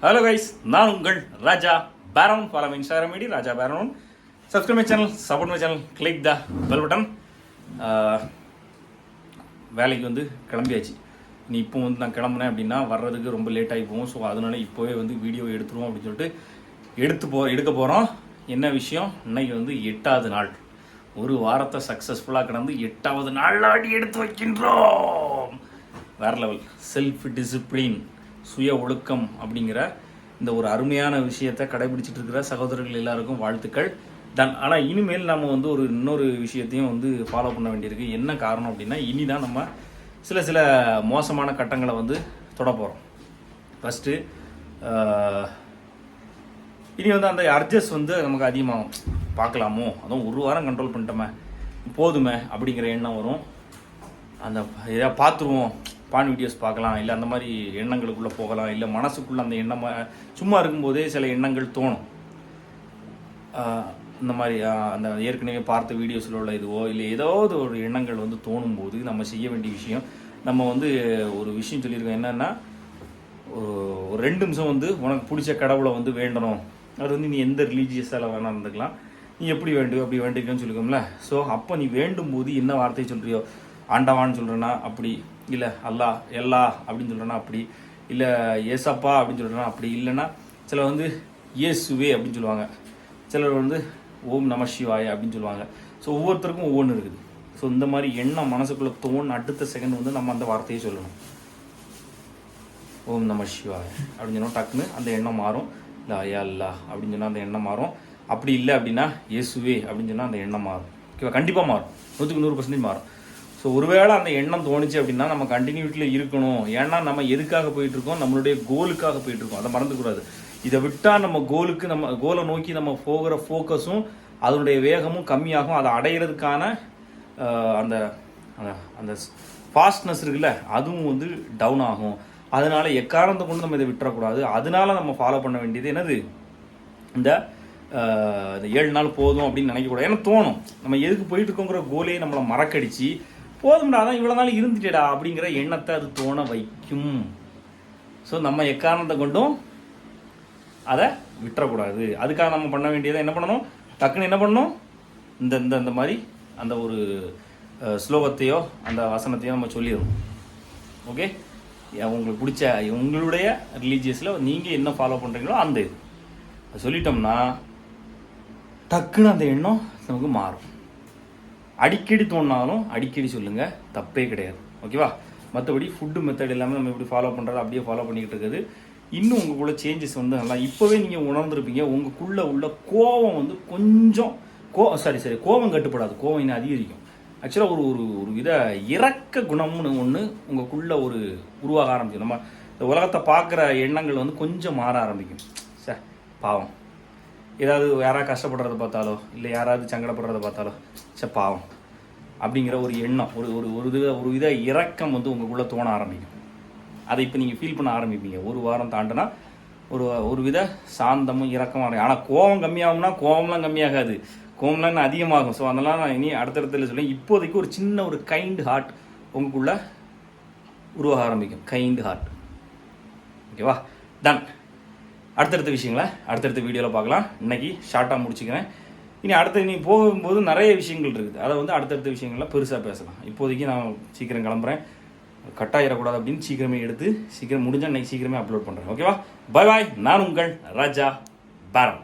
Hello guys நான் உங்கள் ராஜா பேரன் ஃபாலோ இன்ஸ்டாகிராம் ஐடி ராஜா பேரன் subscribe my channel support my channel click the bell button வேலைக்கு வந்து கிளம்பியாச்சு. நீ இப்போ வந்து நான் கிளம்புனேன் அப்படின்னா வர்றதுக்கு ரொம்ப லேட் ஆகி போகும். ஸோ அதனால் இப்போவே வந்து வீடியோ எடுத்துருவோம் அப்படின்னு சொல்லிட்டு எடுத்து போ எடுக்க போகிறோம் என்ன விஷயம்? இன்னைக்கு வந்து எட்டாவது நாள். ஒரு வாரத்தை சக்ஸஸ்ஃபுல்லாக கடந்து எட்டாவது நாள் ஆடி எடுத்து வைக்கின்றோம். வேற லெவல் செல்ஃப் டிசிப்ளின் சுய ஒழுக்கம் அப்படிங்கிற இந்த ஒரு அருமையான விஷயத்தை கடைபிடிச்சிட்டு இருக்கிற சகோதரர்கள் எல்லாருக்கும் வாழ்த்துக்கள். தன் ஆனால் இனிமேல் நம்ம வந்து ஒரு இன்னொரு விஷயத்தையும் வந்து ஃபாலோ பண்ண வேண்டியிருக்கு. என்ன காரணம் அப்படின்னா இனி தான் நம்ம சில சில மோசமான கட்டங்களை வந்து தொட போகிறோம் ஃபஸ்ட்டு இனி வந்து அந்த அர்ஜஸ் வந்து நமக்கு அதிகமாகும். பார்க்கலாமோ? அதுவும் ஒரு வாரம் கண்ட்ரோல் பண்ணிட்டோமே. போதுமே அப்படிங்கிற எண்ணம் வரும். அந்த இதை பார்த்துருவோம். பான் வீடியோஸ் பார்க்கலாம் இல்லை அந்த மாதிரி எண்ணங்களுக்குள்ளே போகலாம் இல்லை மனசுக்குள்ளே அந்த எண்ணம் சும்மா இருக்கும்போதே சில எண்ணங்கள் தோணும். இந்த மாதிரி அந்த ஏற்கனவே பார்த்த வீடியோஸில் உள்ள இதுவோ இல்லை ஏதாவது ஒரு எண்ணங்கள் வந்து தோணும் போது நம்ம செய்ய வேண்டிய விஷயம் நம்ம வந்து ஒரு விஷயம் சொல்லியிருக்கோம். என்னென்னா ஒரு ஒரு ரெண்டு நிமிஷம் வந்து உனக்கு பிடிச்ச கடவுளை வந்து வேண்டணும். அது வந்து நீ எந்த ரிலீஜியஸால் வேணால் இருந்துக்கலாம். நீ எப்படி வேண்டும் அப்படி வேண்டிக்கணும்னு சொல்லிக்கோம்ல. ஸோ அப்போ நீ வேண்டும் போது என்ன வார்த்தையை சொல்கிறியோ ஆண்டவான்னு சொல்கிறேன்னா அப்படி இல்லை அல்லாஹ் எல்லா அப்படின்னு சொல்கிறேன்னா அப்படி இல்லை ஏசப்பா அப்படின்னு சொல்கிறேன்னா அப்படி இல்லைன்னா சிலர் வந்து இயேசுவே அப்படின்னு சொல்லுவாங்க. சிலர் வந்து ஓம் நம சிவாய அப்படின்னு சொல்லுவாங்க. ஸோ ஒவ்வொருத்தருக்கும் ஒவ்வொன்று இருக்குது. ஸோ இந்த மாதிரி எண்ணம் மனசுக்குள்ளே தோணு அடுத்த செகண்ட் வந்து நம்ம அந்த வார்த்தையை சொல்லணும். ஓம் நம சிவாய அப்படின்னு சொன்னால் டக்குன்னு அந்த எண்ணம் மாறும். இல்லை ஐயா இல்லா அப்படின்னு சொன்னால் அந்த எண்ணம் மாறும். அப்படி இல்லை அப்படின்னா இயேசுவே அப்படின்னு சொன்னால் அந்த எண்ணம் மாறும். ஓகேவா? கண்டிப்பாக மாறும். நூற்றுக்கு நூறு பர்சன்டேஜ் மாறும். ஸோ ஒருவேளை அந்த எண்ணம் தோணுச்சு அப்படின்னா நம்ம கண்டினியூட்டில் இருக்கணும். ஏன்னா நம்ம எதுக்காக போயிட்டு இருக்கோம் நம்மளுடைய கோலுக்காக போயிட்டு இருக்கோம் அதை மறந்துக்கூடாது இதை விட்டால் நம்ம கோலுக்கு நம்ம கோலை நோக்கி நம்ம போகிற ஃபோக்கஸும் அதனுடைய வேகமும் கம்மியாகும். அதை அடையிறதுக்கான அந்த அந்த- அந்த ஃபாஸ்ட்னஸ் இருக்குல்ல அதுவும் வந்து டவுன் ஆகும். அதனால எக்காரணத்தை கொண்டு நம்ம இதை விட்டுறக்கூடாது. அதனால நம்ம ஃபாலோ பண்ண வேண்டியது என்னது? இந்த இந்த ஏழு நாள் போதும் அப்படின்னு நினைக்கக்கூடாது. ஏன்னா தோணும். நம்ம எதுக்கு போயிட்டு இருக்கோங்கிற கோலே நம்மளை மறக்கடிச்சு போதும்டா அதான் இவ்வளோ நாள் இருந்துட்டேடா அப்படிங்கிற எண்ணத்தை அது தோண வைக்கும். ஸோ நம்ம எக்காரணத்தை கொண்டும் அதை விட்டுறக்கூடாது. அதுக்காக நம்ம பண்ண வேண்டியதை என்ன பண்ணணும்? டக்குன்னு என்ன பண்ணணும்? இந்த இந்த இந்த மாதிரி அந்த ஒரு ஸ்லோகத்தையோ அந்த வசனத்தையோ நம்ம சொல்லிடுவோம் ஓகே உங்களுக்கு பிடிச்ச உங்களுடைய ரிலீஜியஸில் நீங்கள் என்ன ஃபாலோ பண்ணுறீங்களோ அந்த இது. அது சொல்லிட்டோம்னா டக்குன்னு அந்த எண்ணம் நமக்கு மாறும். அடிக்கடி தோணினாலும் அடிக்கடி சொல்லுங்கள் தப்பே கிடையாது. ஓகேவா? மற்றபடி ஃபுட்டு மெத்தட் எல்லாமே நம்ம எப்படி ஃபாலோ பண்ணுறது அப்படியே ஃபாலோ பண்ணிக்கிட்டு இருக்குது. இன்னும் உங்களுக்குள்ள சேஞ்சஸ் வந்து நல்லா இப்போவே நீங்கள் உணர்ந்துருப்பீங்க. உங்களுக்குள்ளே உள்ள கோவம் வந்து கொஞ்சம் கோ சாரி சாரி கோவம் கட்டுப்படாது. கோவம் இன்னும் அதிகரிக்கும். ஆக்சுவலாக ஒரு ஒரு ஒரு வித இறக்க குணம்னு ஒன்று உங்களுக்குள்ளே ஒரு உருவாக ஆரம்பிக்கும். நம்ம இந்த உலகத்தை பார்க்குற எண்ணங்கள் வந்து கொஞ்சம் மாற ஆரம்பிக்கும். சார் பாவம். ஏதாவது யாராவது கஷ்டப்படுறத பார்த்தாலோ இல்லை யாராவது சங்கடப்படுறத பார்த்தாலோ சே பாவம். அப்படிங்கிற ஒரு எண்ணம் ஒரு ஒரு ஒரு வித ஒரு வித இறக்கம் வந்து உங்களுக்குள்ளே தோண ஆரம்பிக்கும். அதை இப்போ நீங்கள் ஃபீல் பண்ண ஆரம்பிப்பீங்க. ஒரு வாரம் தாண்டினா ஒரு ஒரு வித சாந்தமும் இறக்கமாக ஆனால் கோவம் கம்மியாகும்னா கோவம்லாம் கம்மியாகாது. கோவம்லாம் இன்னும் அதிகமாகும். ஸோ அதெல்லாம் நான் இனி அடுத்தடுத்துல சொல்லுவேன் இப்போதைக்கு ஒரு சின்ன ஒரு கைண்ட் ஹார்ட் உங்களுக்குள்ளே உருவாக ஆரம்பிக்கும். கைண்ட் ஹார்ட் ஓகேவா டன் அடுத்தடுத்த விஷயங்களை அடுத்தடுத்த வீடியோவில் பார்க்கலாம். இன்றைக்கி ஷார்ட்டாக முடிச்சுக்கிறேன். இனி அடுத்த இனி போகும்போது நிறைய விஷயங்கள் இருக்குது. அதை வந்து அடுத்தடுத்த விஷயங்கள்ல பெருசாக பேசலாம். இப்போதைக்கு நான் சீக்கிரம் கிளம்புறேன். கட்டாயிடக்கூடாது அப்படின்னு சீக்கிரமே எடுத்து சீக்கிரம் முடிஞ்சால் இன்றைக்கி சீக்கிரமே அப்லோட் பண்ணுறேன் ஓகேவா பாய் பாய் நான் உங்கள் ராஜா பாரம்